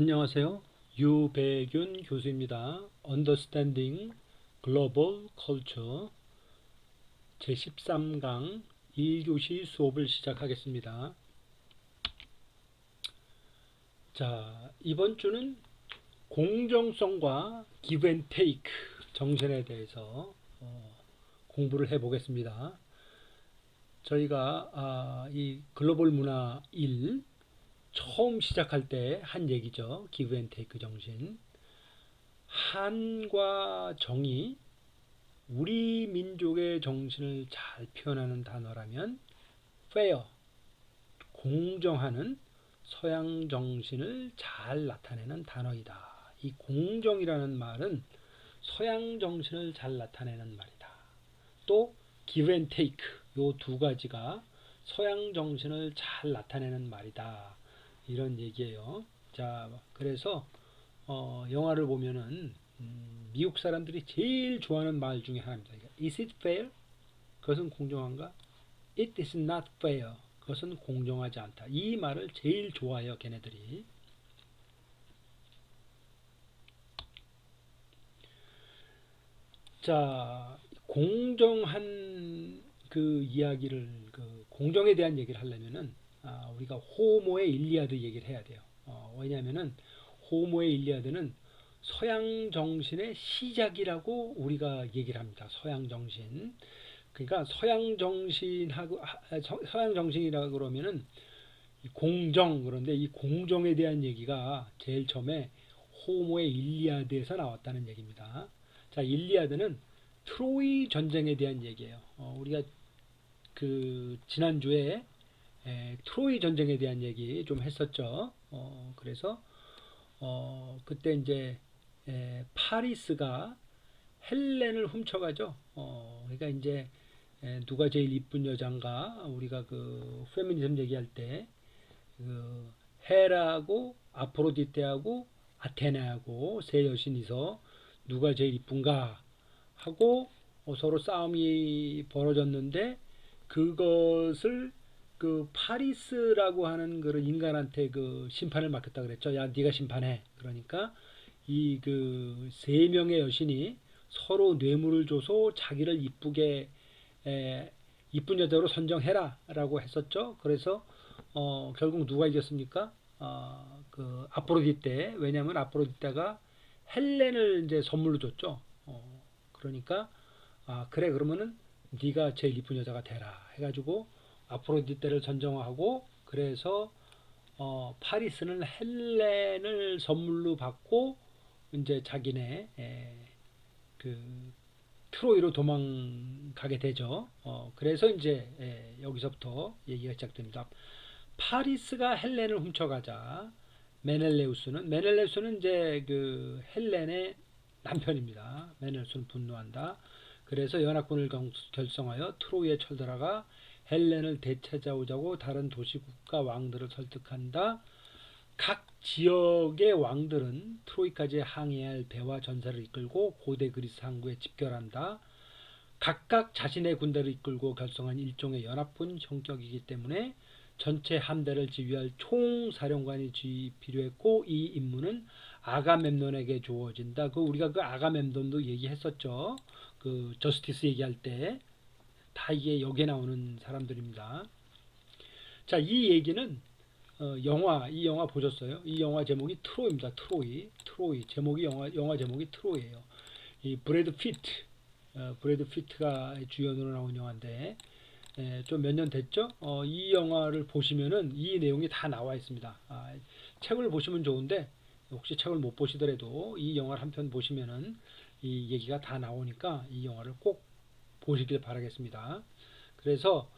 안녕하세요. 유배균 교수입니다. Understanding Global Culture 제13강 1교시 수업을 시작하겠습니다. 자, 이번 주는 공정성과 give and take 정신에 대해서 어, 공부를 해 보겠습니다. 저희가 아, 이 글로벌 문화 1 처음 시작할 때 한 얘기죠. and take 정신. 한과 정이 우리 민족의 정신을 잘 표현하는 단어라면 fair, 공정하는 서양 정신을 잘 나타내는 단어이다. 이 공정이라는 말은 서양 정신을 잘 나타내는 말이다. 또 give and take 요 두 가지가 서양 정신을 잘 나타내는 말이다. 이런 얘기예요. 자, 그래서 어, 영화를 보면은 음, 미국 사람들이 제일 좋아하는 말 중에 하나입니다. Is it fair? 그것은 공정한가? It is not fair. 그것은 공정하지 않다. 이 말을 제일 좋아해요, 걔네들이. 자, 공정한 그 이야기를 그 공정에 대한 얘기를 하려면은 아, 우리가 호모의 일리아드 얘기를 해야 돼요. 어, 왜냐하면은 호모의 일리아드는 서양 정신의 시작이라고 우리가 얘기를 합니다. 서양 정신. 그러니까 서양 정신하고 아, 서- 서양 정신이라 그러면은 이 공정 그런데 이 공정에 대한 얘기가 제일 처음에 호모의 일리아드에서 나왔다는 얘기입니다. 자, 일리아드는 트로이 전쟁에 대한 얘기예요. 어, 우리가 그 지난주에 에, 트로이 전쟁에 대한 얘기 좀 했었죠. 어, 그래서 어, 그때 이제 에, 파리스가 헬렌을 훔쳐가죠. 어, 그러니까 이제 에, 누가 제일 이쁜 여잔가 우리가 그 페미니즘 얘기할 때 그 헤라하고 아프로디테하고 아테네하고 세 여신이서 누가 제일 이쁜가 하고 어, 서로 싸움이 벌어졌는데 그것을 그 파리스라고 하는 그런 인간한테 그 심판을 맡겼다 그랬죠. 야, 네가 심판해. 그러니까 이 그 세 명의 여신이 서로 뇌물을 줘서 자기를 이쁘게 에, 이쁜 여자로 선정해라라고 했었죠. 그래서 어, 결국 누가 이겼습니까? 어, 그 아프로디테. 왜냐하면 아프로디테가 헬렌을 이제 선물로 줬죠. 어, 그러니까 아, 그래 그러면은 네가 제일 이쁜 여자가 되라 해가지고 아프로디테를 선정하고 그래서 어, 파리스는 헬렌을 선물로 받고 이제 자기네 에, 그 트로이로 도망가게 되죠. 어, 그래서 이제 에, 여기서부터 얘기가 시작됩니다. 파리스가 헬렌을 훔쳐가자 메넬레우스는 메넬레우스는 이제 그 헬렌의 남편입니다. 메넬레우스는 분노한다. 그래서 연합군을 경- 결성하여 트로이에 철들어가 헬렌을 되찾아오자고 다른 도시국가 왕들을 설득한다. 각 지역의 왕들은 트로이까지 항해할 배와 전사를 이끌고 고대 그리스 항구에 집결한다. 각각 자신의 군대를 이끌고 결성한 일종의 연합군 성격이기 때문에 전체 함대를 지휘할 총사령관이 지 필요했고 이 임무는 아가멤논에게 주어진다. 그 우리가 그 아가멤논도 얘기했었죠. 그 저스티스 얘기할 때 다 이게 여기에 나오는 사람들입니다. 자, 이 얘기는 어, 영화 이 영화 보셨어요? 이 영화 제목이 트로이입니다. 트로이, 트로이 제목이 영화 영화 제목이 트로이예요. 이 브래드 피트, 어, 브래드 피트가 주연으로 나온 영화인데 좀 몇 년 됐죠? 어, 이 영화를 보시면은 이 내용이 다 나와 있습니다. 아, 책을 보시면 좋은데 혹시 책을 못 보시더라도 이 영화를 한 편 보시면은 이 얘기가 다 나오니까 이 영화를 꼭 보시길 바라겠습니다. 그래서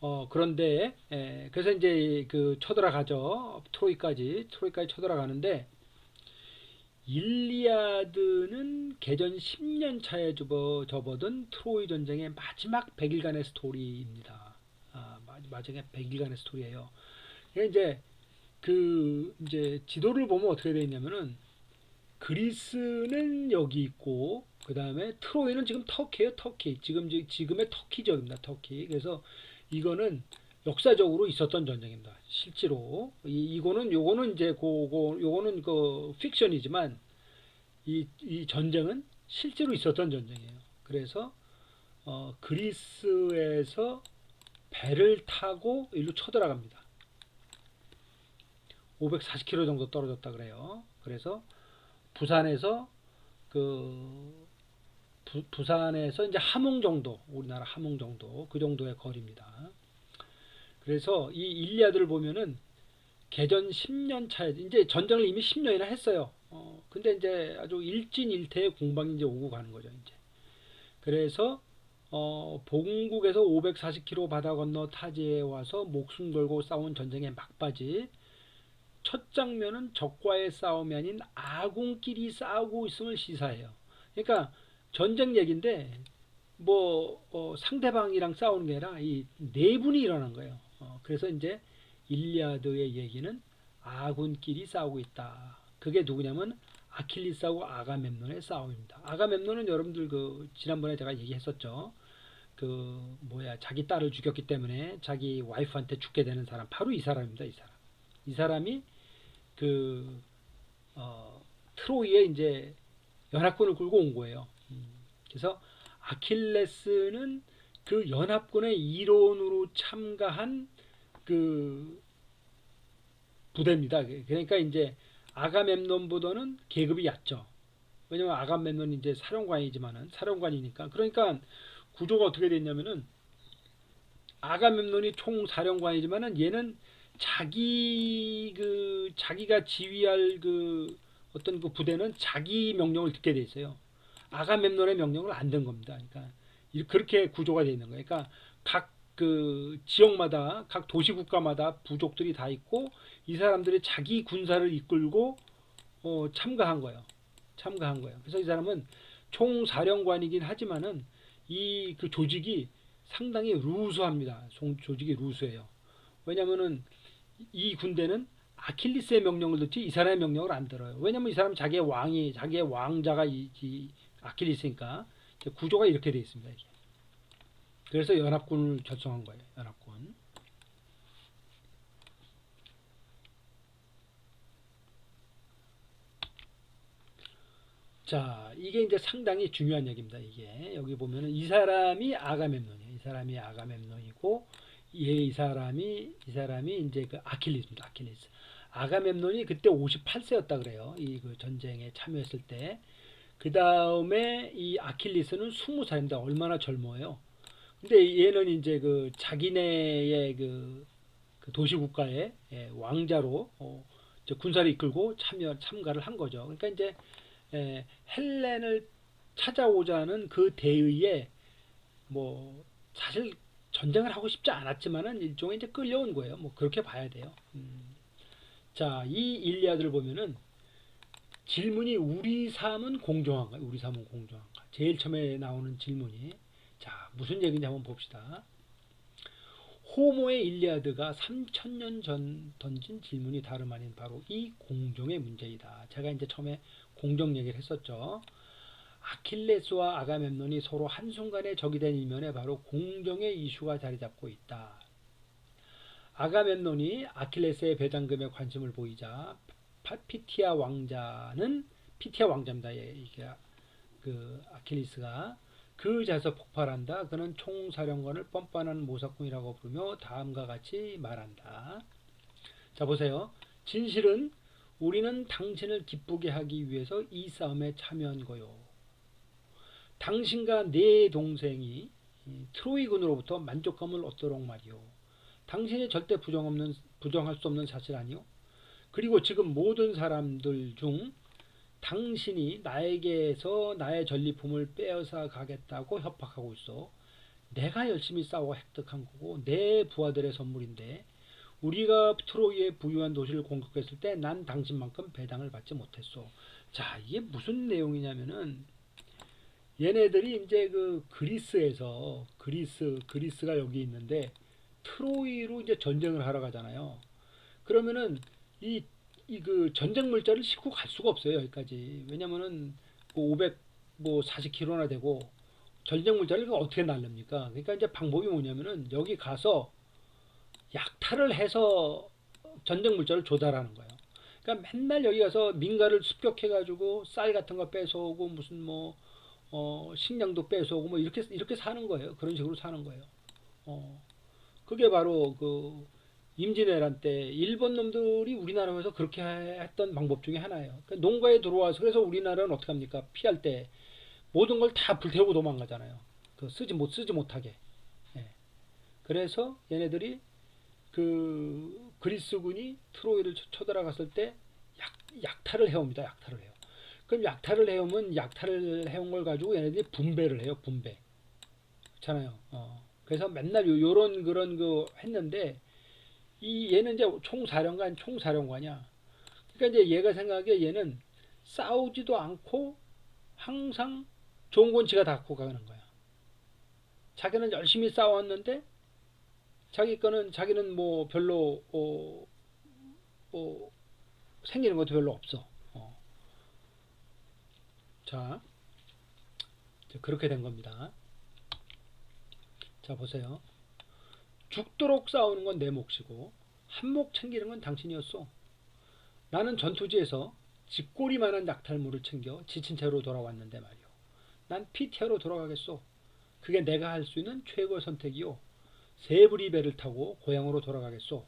어 그런데 에, 그래서 이제 그 쳐들어가죠. 트로이까지 트로이까지 쳐들어가는데 일리아드는 개전 10년 차에 접어, 접어든 트로이 전쟁의 마지막 100일간의 스토리입니다. 아, 마- 마지막에 100일간의 스토리예요. 이게 이제 그 이제 지도를 보면 어떻게 되어 있냐면은 그리스는 여기 있고 그 다음에 트로이는 지금 터키예요 터키 지금 지- 지금의 터키 지역입니다 터키 그래서 이거는 역사적으로 있었던 전쟁입니다. 실제로 이, 이거는 요거는 이제 그거 요거는 그 픽션이지만 이, 이 전쟁은 실제로 있었던 전쟁이에요. 그래서 어, 그리스에서 배를 타고 일로 쳐들어갑니다. 540km 정도 떨어졌다 그래요. 그래서 부산에서 그 부, 부산에서 이제 함흥 정도, 우리나라 함흥 정도 그 정도의 거리입니다. 그래서 이 일리아드를 보면은 개전 10년 차에 이제 전쟁을 이미 10년이나 했어요. 어, 근데 이제 아주 일진일퇴의 공방이 이제 오고 가는 거죠, 이제. 그래서 어, 본국에서 540km 바다 건너 타지에 와서 목숨 걸고 싸운 전쟁의 막바지. 첫 장면은 적과의 싸움이 아닌 아군끼리 싸우고 있음을 시사해요. 그러니까 전쟁 얘기인데 뭐 어, 상대방이랑 싸우는 게 아니라 이 내분이 일어난 거예요. 어, 그래서 이제 일리아드의 얘기는 아군끼리 싸우고 있다. 그게 누구냐면 아킬리스하고 아가멤논의 싸움입니다. 아가멤논은 여러분들 그 지난번에 제가 얘기했었죠. 그 뭐야 자기 딸을 죽였기 때문에 자기 와이프한테 죽게 되는 사람 바로 이 사람입니다. 이 사람. 이 사람이 그 어, 트로이에 이제 연합군을 끌고 온 거예요. 음, 그래서 아킬레스는 그 연합군의 일원으로 참가한 그 부대입니다. 그러니까 이제 아가멤논 보다는 계급이 얕죠. 왜냐면 아가멤논이 이제 사령관이지만은 사령관이니까 그러니까 구조가 어떻게 됐냐면은 아가멤논이 총 사령관이지만은 얘는 자기 그 자기가 지휘할 그 어떤 그 부대는 자기 명령을 듣게 돼 있어요. 아가멤논의 명령을 안 듣는 겁니다. 그러니까 이- 그렇게 구조가 되어 있는 거예요. 그러니까 각 그 지역마다 각 도시 국가마다 부족들이 다 있고 이 사람들이 자기 군사를 이끌고 어, 참가한 거예요. 참가한 거예요. 그래서 이 사람은 총사령관이긴 하지만은 이 그 조직이 상당히 루수합니다. 종- 조직이 루수해요. 왜냐면은 이 군대는 아킬리스의 명령을 듣지 이 사람의 명령을 안 들어요. 왜냐면 이 사람 자기의 왕이 자기의 왕자가 이, 이 아킬리스니까 구조가 이렇게 돼 있습니다. 이게. 그래서 연합군을 결성한 거예요. 연합군. 자, 이게 이제 상당히 중요한 얘기입니다. 이게 여기 보면은 이 사람이 아가멤논이에요. 이 사람이 아가멤논이고 얘 이 사람이 이 사람이 이제 그 아킬리스입니다. 아킬리스. 아가멤논이 그때 58세였다 그래요. 이 그 전쟁에 참여했을 때. 그 다음에 이 아킬리스는 20살인데 얼마나 젊어요. 근데 얘는 이제 그 자기네의 그, 그 도시 국가의 예, 왕자로 어, 군사를 이끌고 참여 참가를 한 거죠. 그러니까 이제 에, 헬렌을 찾아오자는 그 대의에 뭐 사실 전쟁을 하고 싶지 않았지만은 일종의 이제 끌려온 거예요. 뭐 그렇게 봐야 돼요. 음. 자, 이 일리아드를 보면은 질문이 우리 삶은 공정한가? 우리 삶은 공정한가? 제일 처음에 나오는 질문이 자, 무슨 얘기인지 한번 봅시다. 호모의 일리아드가 3000년 전 던진 질문이 다름 아닌 바로 이 공정의 문제이다. 제가 이제 처음에 공정 얘기를 했었죠. 아킬레스와 아가멤논이 서로 한순간에 적이 된 일면에 바로 공정의 이슈가 자리 잡고 있다. 아가멤논이 아킬레스의 배당금에 관심을 보이자 파- 피티아 왕자는 피티아 왕자입니다. 예, 이게 그 아킬리스가 그 자에서 폭발한다. 그는 총사령관을 뻔뻔한 모사꾼이라고 부르며 다음과 같이 말한다. 자 보세요. 진실은 우리는 당신을 기쁘게 하기 위해서 이 싸움에 참여한 거요. 당신과 내 동생이 이 트로이군으로부터 만족감을 얻도록 말이요. 당신이 절대 부정 없는 부정할 수 없는 사실 아니요. 그리고 지금 모든 사람들 중 당신이 나에게서 나의 전리품을 빼앗아 가겠다고 협박하고 있어. 내가 열심히 싸워 획득한 거고 내 부하들의 선물인데 우리가 트로이의 부유한 도시를 공격했을 때 난 당신만큼 배당을 받지 못했어. 자, 이게 무슨 내용이냐면은 얘네들이 이제 그 그리스에서 그리스 그리스가 여기 있는데 트로이로 이제 전쟁을 하러 가잖아요. 그러면은 이 이 그 전쟁 물자를 싣고 갈 수가 없어요 여기까지. 왜냐면은 뭐 500뭐 40km나 되고 전쟁 물자를 어떻게 날릅니까? 그러니까 이제 방법이 뭐냐면은 여기 가서 약탈을 해서 전쟁 물자를 조달하는 거예요. 그러니까 맨날 여기 가서 민가를 습격해가지고 쌀 같은 거 뺏어오고 무슨 뭐 어, 식량도 뺏어오고 뭐 이렇게 이렇게 사는 거예요. 그런 식으로 사는 거예요. 어, 그게 바로 그 임진왜란 때 일본 놈들이 우리나라에서 그렇게 했던 방법 중에 하나예요. 그러니까 농가에 들어와서 그래서 우리나라는 어떻게 합니까? 피할 때 모든 걸 다 불태우고 도망가잖아요. 그 쓰지 못 쓰지 못하게. 예. 그래서 얘네들이 그 그리스군이 트로이를 쳐- 쳐들어갔을 때 약, 약탈을 해옵니다. 약탈을 해요. 그럼 약탈을 해오면 약탈을 해온 걸 가지고 얘네들이 분배를 해요. 분배. 그렇잖아요. 어. 그래서 맨날 요, 요런 그런 그 했는데 이 얘는 이제 총사령관 총사령관이야. 그러니까 이제 얘가 생각하기에 얘는 싸우지도 않고 항상 좋은 건 지가 다 갖고 가는 거야. 자기는 열심히 싸웠는데 자기 거는 자기는 뭐 별로 어, 뭐 생기는 것도 별로 없어. 어. 자, 그렇게 된 겁니다. 자 보세요. 죽도록 싸우는 건 내 몫이고 한몫 챙기는 건 당신이었어. 나는 전투지에서 집꼬리만한 약탈물을 챙겨 지친 채로 돌아왔는데 말이오. 난 피티아로 돌아가겠소. 그게 내가 할 수 있는 최고의 선택이요. 세부리 배를 타고 고향으로 돌아가겠소.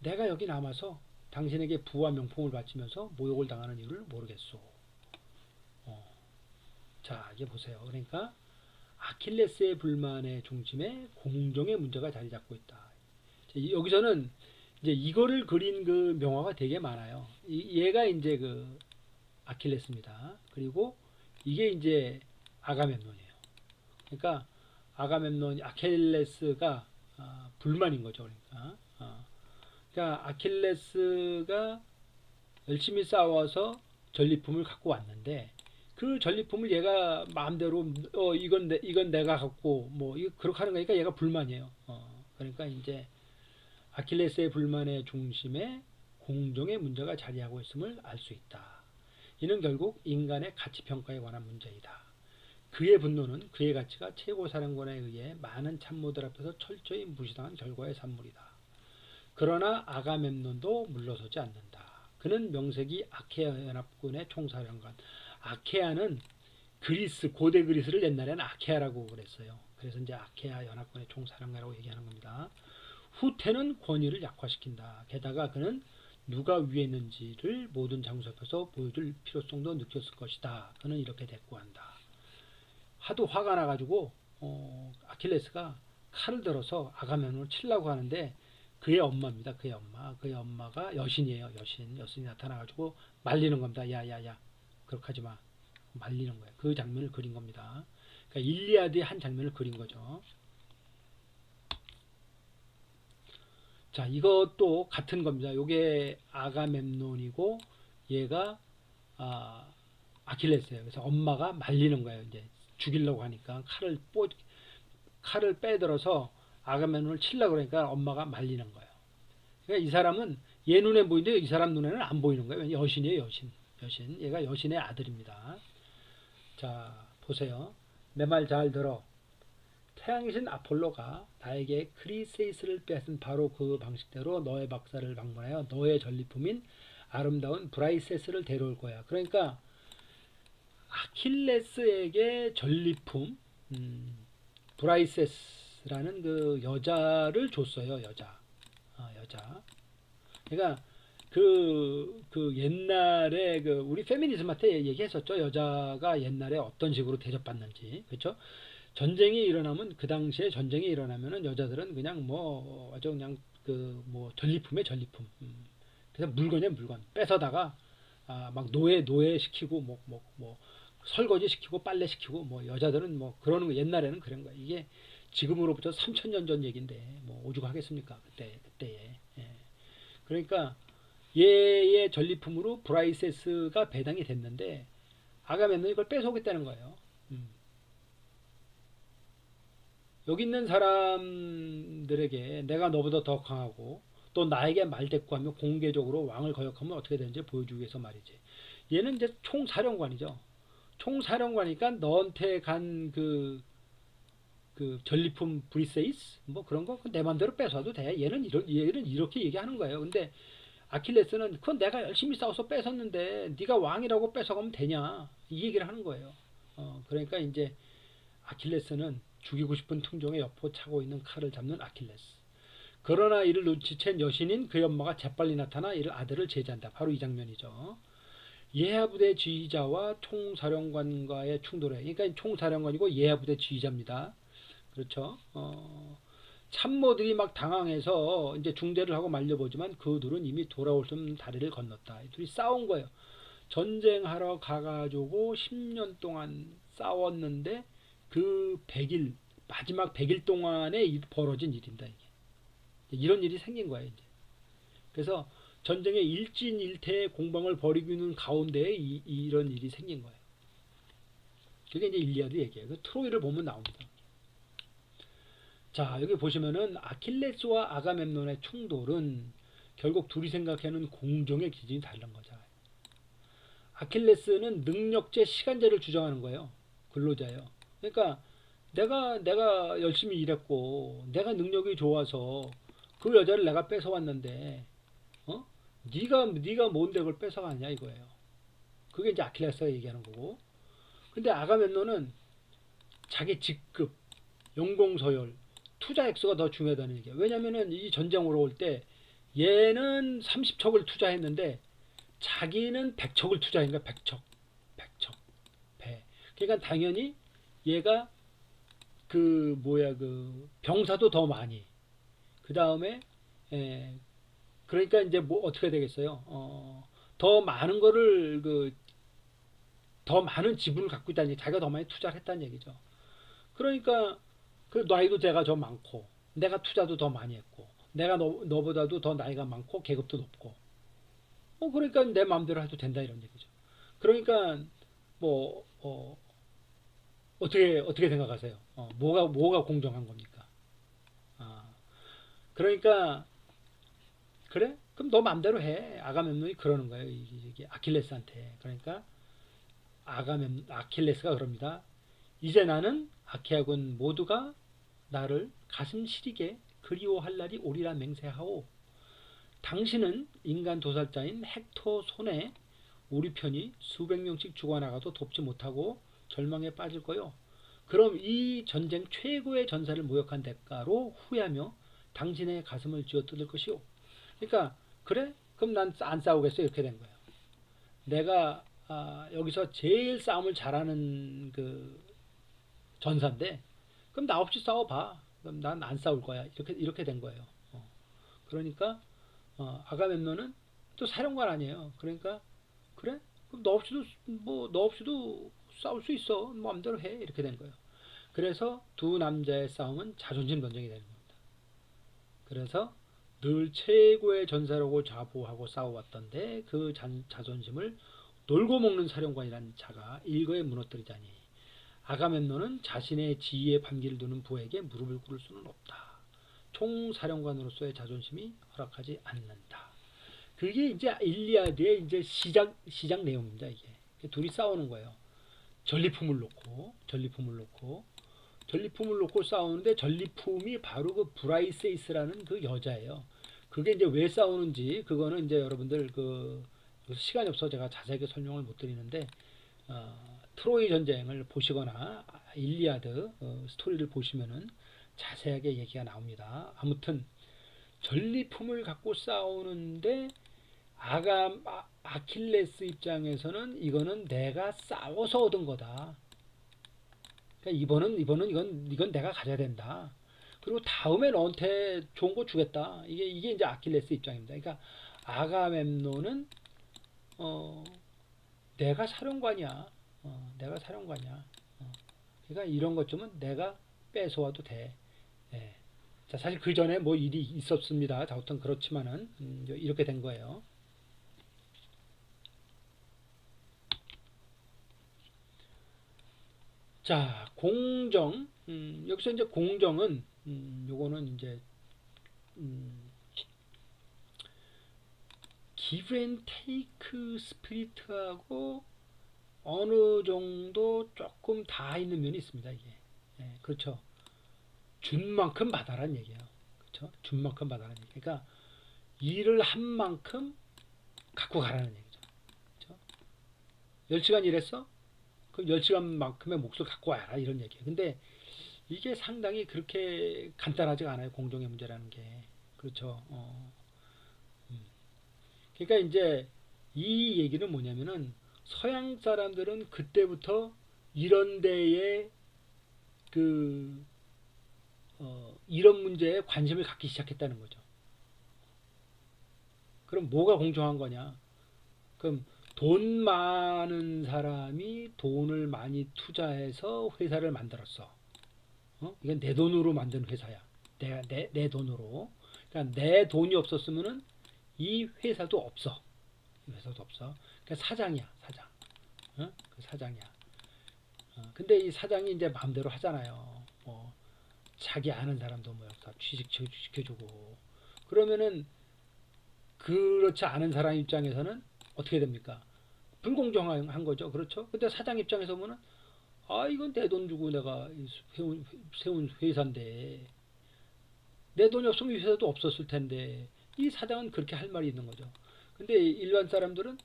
내가 여기 남아서 당신에게 부와 명품을 바치면서 모욕을 당하는 이유를 모르겠소. 어. 자, 이제 보세요. 그러니까 아킬레스의 불만의 중심에 공정의 문제가 자리 잡고 있다. 자, 여기서는 이제 이거를 그린 그 명화가 되게 많아요. 이- 얘가 이제 그 아킬레스입니다. 그리고 이게 이제 아가멤논이에요. 그러니까 아가멤논, 아킬레스가 아, 불만인 거죠. 그러니까. 아, 그러니까 아킬레스가 열심히 싸워서 전리품을 갖고 왔는데 그 전리품을 얘가 마음대로 어 이건 내 이건 내가 갖고 뭐 그렇게 하는 거니까 얘가 불만이에요. 어, 그러니까 이제 아킬레스의 불만의 중심에 공정의 문제가 자리하고 있음을 알 수 있다. 이는 결국 인간의 가치 평가에 관한 문제이다. 그의 분노는 그의 가치가 최고 사령관에 의해 많은 참모들 앞에서 철저히 무시당한 결과의 산물이다. 그러나 아가멤논도 물러서지 않는다. 그는 명색이 아케아 연합군의 총사령관. 아케아는 그리스 고대 그리스를 옛날에는 아케아라고 그랬어요. 그래서 이제 아케아 연합군의 총사령관이라고 얘기하는 겁니다. 후태는 권위를 약화시킨다. 게다가 그는 누가 위에 있는지를 모든 장소 앞에서 보여줄 필요성도 느꼈을 것이다. 그는 이렇게 대꾸한다. 하도 화가 나가지고 어, 아킬레스가 칼을 들어서 아가멤논을 치려고 하는데 그의 엄마입니다. 그의 엄마. 그의 엄마가 여신이에요. 여신. 여신이 나타나가지고 말리는 겁니다. 야야야. 그렇게 하지 마. 말리는 거예요. 그 장면을 그린 겁니다. 그러니까 일리아드의 한 장면을 그린 거죠. 자, 이것도 같은 겁니다. 요게 아가멤논이고 얘가 아, 아킬레스예요. 그래서 엄마가 말리는 거예요. 이제 죽이려고 하니까 칼을 뽀 칼을 빼들어서 아가멤논을 치려고 그러니까 엄마가 말리는 거예요. 그러니까 이 사람은 얘 눈에 보이는데 이 사람 눈에는 안 보이는 거예요. 여신이에요, 여신. 여신. 얘가 여신의 아들입니다. 자, 보세요. 내 말 잘 들어. 태양이신 아폴로가 나에게 크리세이스를 뺏은 바로 그 방식대로 너의 박사를 방문하여 너의 전리품인 아름다운 브라이세스를 데려올 거야. 그러니까 아킬레스에게 전리품 음, 브라이세스라는 그 여자를 줬어요. 여자. 아, 여자. 그러니까 그, 그 옛날에 그 우리 페미니즘한테 얘기했었죠. 여자가 옛날에 어떤 식으로 대접받는지. 그렇죠? 전쟁이 일어나면 그 당시에 전쟁이 일어나면은 여자들은 그냥 뭐 아주 그냥 그 뭐 전리품에 전리품. 음. 그래서 물건이야 물건. 뺏어다가 아, 막 노예 노예 시키고 뭐뭐 뭐 설거지 시키고 빨래 시키고 뭐 여자들은 뭐 그러는 거 옛날에는 그런 거야. 이게 지금으로부터 3천년 전 얘기인데 뭐 오죽하겠습니까? 그때 그때에. 예. 그러니까 얘의 전리품으로 브라이세스가 배당이 됐는데 아가멤논이 이걸 뺏어오겠다는 거예요. 음. 여기 있는 사람들에게 내가 너보다 더 강하고 또 나에게 말대꾸하며 공개적으로 왕을 거역하면 어떻게 되는지 보여주기 위해서 말이지. 얘는 이제 총사령관이죠. 총사령관이니까 너한테 간 그, 그 전리품 브리세이스 뭐 그런 거 내 맘대로 뺏어도 돼. 얘는 이런 얘는 이렇게 얘기하는 거예요. 근데 아킬레스는 그건 내가 열심히 싸워서 뺏었는데 네가 왕이라고 뺏어가면 되냐 이 얘기를 하는 거예요. 어, 그러니까 이제 아킬레스는 죽이고 싶은 통종의 여포 차고 있는 칼을 잡는 아킬레스. 그러나 이를 눈치챈 여신인 그의 엄마가 재빨리 나타나 이를 아들을 제지한다. 바로 이 장면이죠. 예하부대 지휘자와 총사령관과의 충돌에 그러니까 총사령관이고 예하부대 지휘자입니다. 그렇죠. 어, 참모들이 막 당황해서 이제 중대를 하고 말려보지만 그 둘은 이미 돌아올 수 없는 다리를 건넜다. 이 둘이 싸운 거예요. 전쟁하러 가가지고 10년 동안 싸웠는데 그 100일 마지막 100일 동안에 이- 벌어진 일입니다. 이게 이런 일이 생긴 거예요. 이제. 그래서 전쟁의 일진일퇴의 공방을 벌이고 있는 가운데에 이, 이런 일이 생긴 거예요. 그게 이제 일리아드 얘기예요. 그 트로이를 보면 나옵니다. 자, 여기 보시면은 아킬레스와 아가멤논의 충돌은 결국 둘이 생각하는 공정의 기준이 다른 거죠. 아킬레스는 능력제 시간제를 주장하는 거예요. 근로자예요. 그러니까 내가 내가 열심히 일했고 내가 능력이 좋아서 그 여자를 내가 뺏어왔는데 어? 네가 네가 뭔데 그걸 뺏어가냐 이거예요. 그게 이제 아킬레스가 얘기하는 거고. 근데 아가멤논은 자기 직급, 연공 서열, 투자 액수가 더 중요하다는 얘기예요. 왜냐면은 이 전쟁으로 올 때 얘는 30척을 투자했는데 자기는 100척을 투자한 거야. 100척. 100척. 배. 그러니까 당연히 얘가 그 뭐야 그 병사도 더 많이. 그 다음에 에 그러니까 이제 뭐 어떻게 되겠어요? 어, 더 많은 거를 그 더 많은 지분을 갖고 있다는 얘기, 자기가 더 많이 투자를 했다는 얘기죠. 그러니까 그 나이도 내가 더 많고, 내가 투자도 더 많이 했고, 내가 너, 너보다도 더 나이가 많고, 계급도 높고, 어 그러니까 내 마음대로 해도 된다 이런 얘기죠. 그러니까 뭐 어, 어떻게 어떻게 생각하세요? 어, 뭐가 뭐가 공정한 겁니까? 아, 그러니까 그래? 그럼 너 맘대로 해. 아가멤논이 그러는 거예요. 이게 아킬레스한테. 그러니까 아가멤 아킬레스가 그럽니다. 이제 나는 아키아군 모두가 나를 가슴 시리게 그리워할 날이 오리라 맹세하오. 당신은 인간 도살자인 헥토 손에 우리 편이 수백 명씩 죽어나가도 돕지 못하고 절망에 빠질 거요. 그럼 이 전쟁 최고의 전사를 모욕한 대가로 후회하며 당신의 가슴을 쥐어 뜯을 것이오. 그러니까 그래? 그럼 난 안 싸우겠어 이렇게 된 거예요. 내가 아, 여기서 제일 싸움을 잘하는 그 전사인데 그럼 나 없이 싸워봐. 그럼 난 안 싸울 거야. 이렇게 이렇게 된 거예요. 어. 그러니까 어, 아가멤논은 또 사령관 아니에요. 그러니까 그래? 그럼 너 없이도 뭐 너 없이도 싸울 수 있어. 마음대로 해. 이렇게 된 거예요. 그래서 두 남자의 싸움은 자존심 전쟁이 되는 겁니다. 그래서 늘 최고의 전사라고 자부하고 싸워왔던데 그 자, 자존심을 놀고 먹는 사령관이라는 자가 일거에 무너뜨리자니 아가멤논은 자신의 지위에 반기를 두는 부에게 무릎을 꿇을 수는 없다. 총사령관으로서의 자존심이 허락하지 않는다. 그게 이제 일리아드의 이제 시작 시작 내용입니다. 이게 둘이 싸우는 거예요. 전리품을 놓고 전리품을 놓고 전리품을 놓고 싸우는데 전리품이 바로 그 브라이세이스라는 그 여자예요. 그게 이제 왜 싸우는지 그거는 이제 여러분들 그 시간이 없어 제가 자세하게 설명을 못 드리는데 어, 트로이 전쟁을 보시거나 일리아드 어, 스토리를 보시면은 자세하게 얘기가 나옵니다. 아무튼 전리품을 갖고 싸우는데 아가 아, 아킬레스 입장에서는 이거는 내가 싸워서 얻은 거다. 그러니까 이번은 이번은 이건 이건 내가 가져야 된다. 그리고 다음에 너한테 좋은 거 주겠다. 이게 이게 이제 아킬레스 입장입니다. 그러니까 아가멤논은 어 내가 사령관이야. 어, 내가 사령관이야. 어, 그러니까 이런 것 좀은 내가 뺏어와도 돼. 예. 자, 사실 그 전에 뭐 일이 있었습니다. 자, 어떤 그렇지만은 음, 이렇게 된 거예요. 자, 공정. 음, 여기서 이제 공정은 음, 요거는 이제 음, give and take 스피릿하고 어느 정도 조금 다 있는 면이 있습니다. 이게 예, 그렇죠. 준 만큼 받아라는 얘기예요. 그렇죠? 준 만큼 받아라는 얘기. 그러니까 일을 한 만큼 갖고 가라는 얘기죠. 그렇죠? 10시간 일했어? 그럼 10시간만큼의 몫을 갖고 와라 이런 얘기예요. 근데 이게 상당히 그렇게 간단하지가 않아요. 공정의 문제라는 게. 그렇죠. 어. 음. 그러니까 이제 이 얘기는 뭐냐면은 서양 사람들은 그때부터 이런 데에 그 어, 이런 문제에 관심을 갖기 시작했다는 거죠. 그럼 뭐가 공정한 거냐? 그럼 돈 많은 사람이 돈을 많이 투자해서 회사를 만들었어. 어? 이건 내 돈으로 만든 회사야. 내, 내, 내 돈으로. 그러니까 내 돈이 없었으면은 이 회사도 없어. 이 회사도 없어. 그러니까 사장이야, 사장. 어? 그 사장이야. 어, 근데 이 사장이 이제 마음대로 하잖아요. 뭐 자기 아는 사람도 뭐 다 취직 시켜주고 그러면은 그렇지 않은 사람 입장에서는 어떻게 됩니까? 불공정한 거죠. 그렇죠? 근데 사장 입장에서 보면은 아 이건 내 돈 주고 내가 세운, 세운 회사인데 내 돈이 없으면 이 회사도 없었을 텐데 이 사장은 그렇게 할 말이 있는 거죠. 근데 일반 사람들은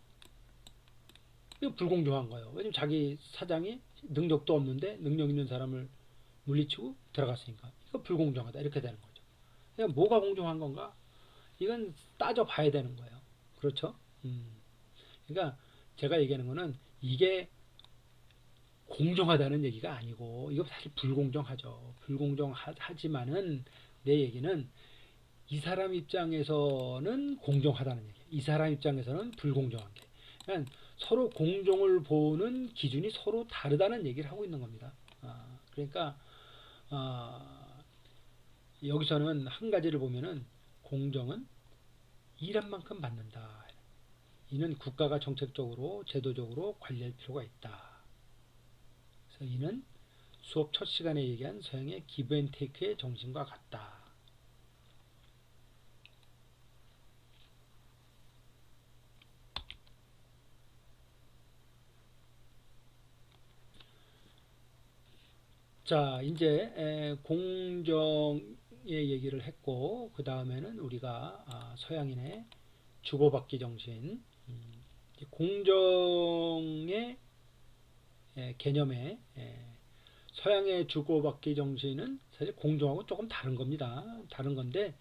불공정한 거예요. 왜냐면 자기 사장이 능력도 없는데 능력 있는 사람을 물리치고 들어갔으니까 이거 불공정하다 이렇게 되는 거죠. 그냥 뭐가 공정한 건가? 이건 따져 봐야 되는 거예요. 그렇죠? 음. 그러니까 제가 얘기하는 거는 이게 공정하다는 얘기가 아니고 이거 사실 불공정하죠. 불공정하지만은 내 얘기는 이 사람 입장에서는 공정하다는 얘기. 이 사람 입장에서는 불공정한 게. 그러니까 서로 공정을 보는 기준이 서로 다르다는 얘기를 하고 있는 겁니다. 아, 그러니까 아, 여기서는 한 가지를 보면은 공정은 일한 만큼 받는다. 이는 국가가 정책적으로 제도적으로 관리할 필요가 있다. 그래서 이는 수업 첫 시간에 얘기한 서양의 기브앤테이크의 정신과 같다. 자, 이제 에, 공정의 얘기를 했고 그 다음에는 우리가 아, 서양인의 주고받기 정신, 음, 공정의 에, 개념에 에, 서양의 주고받기 정신은 사실 공정하고 조금 다른 겁니다. 다른 건데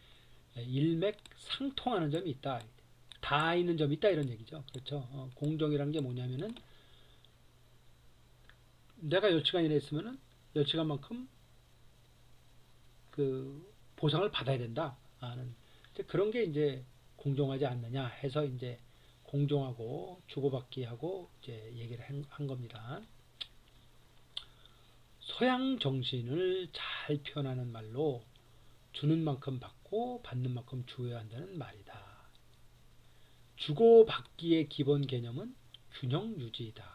에, 일맥상통하는 점이 있다. 다 있는 점이 있다 이런 얘기죠. 그렇죠. 어, 공정이란 게 뭐냐면은 내가 10시간 일했으면은 10 시간만큼 그 보상을 받아야 된다. 하는 그런 게 이제 공정하지 않느냐 해서 이제 공정하고 주고받기 하고 이제 얘기를 한, 한 겁니다. 소양 정신을 잘 표현하는 말로 주는 만큼 받고 받는 만큼 주어야 한다는 말이다. 주고받기의 기본 개념은 균형 유지이다.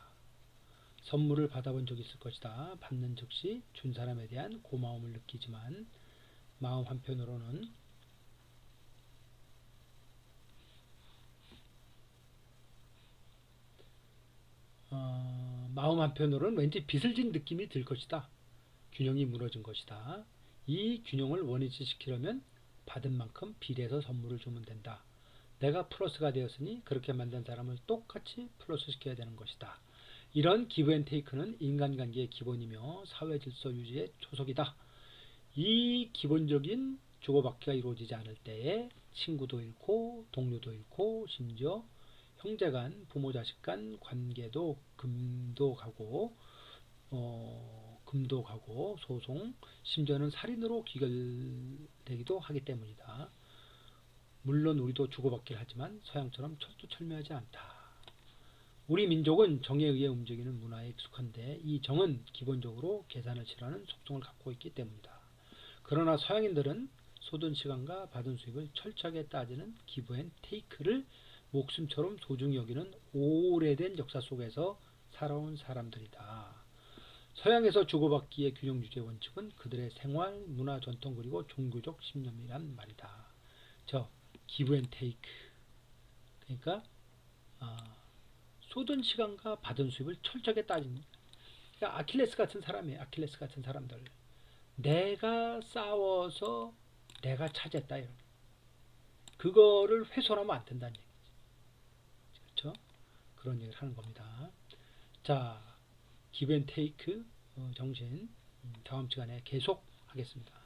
선물을 받아본 적이 있을 것이다. 받는 즉시 준 사람에 대한 고마움을 느끼지만 마음 한편으로는 어, 마음 한편으로는 왠지 빚을 진 느낌이 들 것이다. 균형이 무너진 것이다. 이 균형을 원위치시키려면 받은 만큼 비례해서 선물을 주면 된다. 내가 플러스가 되었으니 그렇게 만든 사람을 똑같이 플러스 시켜야 되는 것이다. 이런 기브앤테이크는 인간관계의 기본이며 사회 질서 유지의 초석이다. 이 기본적인 주고받기가 이루어지지 않을 때에 친구도 잃고 동료도 잃고 심지어 형제간 부모 자식 간 관계도 금도 가고 어, 금도 가고 소송 심지어는 살인으로 귀결되기도 하기 때문이다. 물론 우리도 주고받기를 하지만 서양처럼 철두철미하지 않다. 우리 민족은 정에 의해 움직이는 문화에 익숙한데 이 정은 기본적으로 계산을 치라는 속성을 갖고 있기 때문이다. 그러나 서양인들은 쏟은 시간과 받은 수익을 철저하게 따지는 기브 앤 테이크를 목숨처럼 소중히 여기는 오래된 역사 속에서 살아온 사람들이다. 서양에서 주고받기의 균형 유지의 원칙은 그들의 생활, 문화, 전통 그리고 종교적 신념이란 말이다. 저 기브 앤 테이크 그러니까 아, 쏟은 시간과 받은 수입을 철저하게 따집니다. 그러니까 아킬레스 같은 사람이에요. 아킬레스 같은 사람들. 내가 싸워서 내가 차지했다 이런 그거를 훼손하면 안 된다는 얘기죠. 그렇죠? 그런 얘기를 하는 겁니다. 자, 기브앤테이크 어, 정신 음, 다음 시간에 계속 하겠습니다.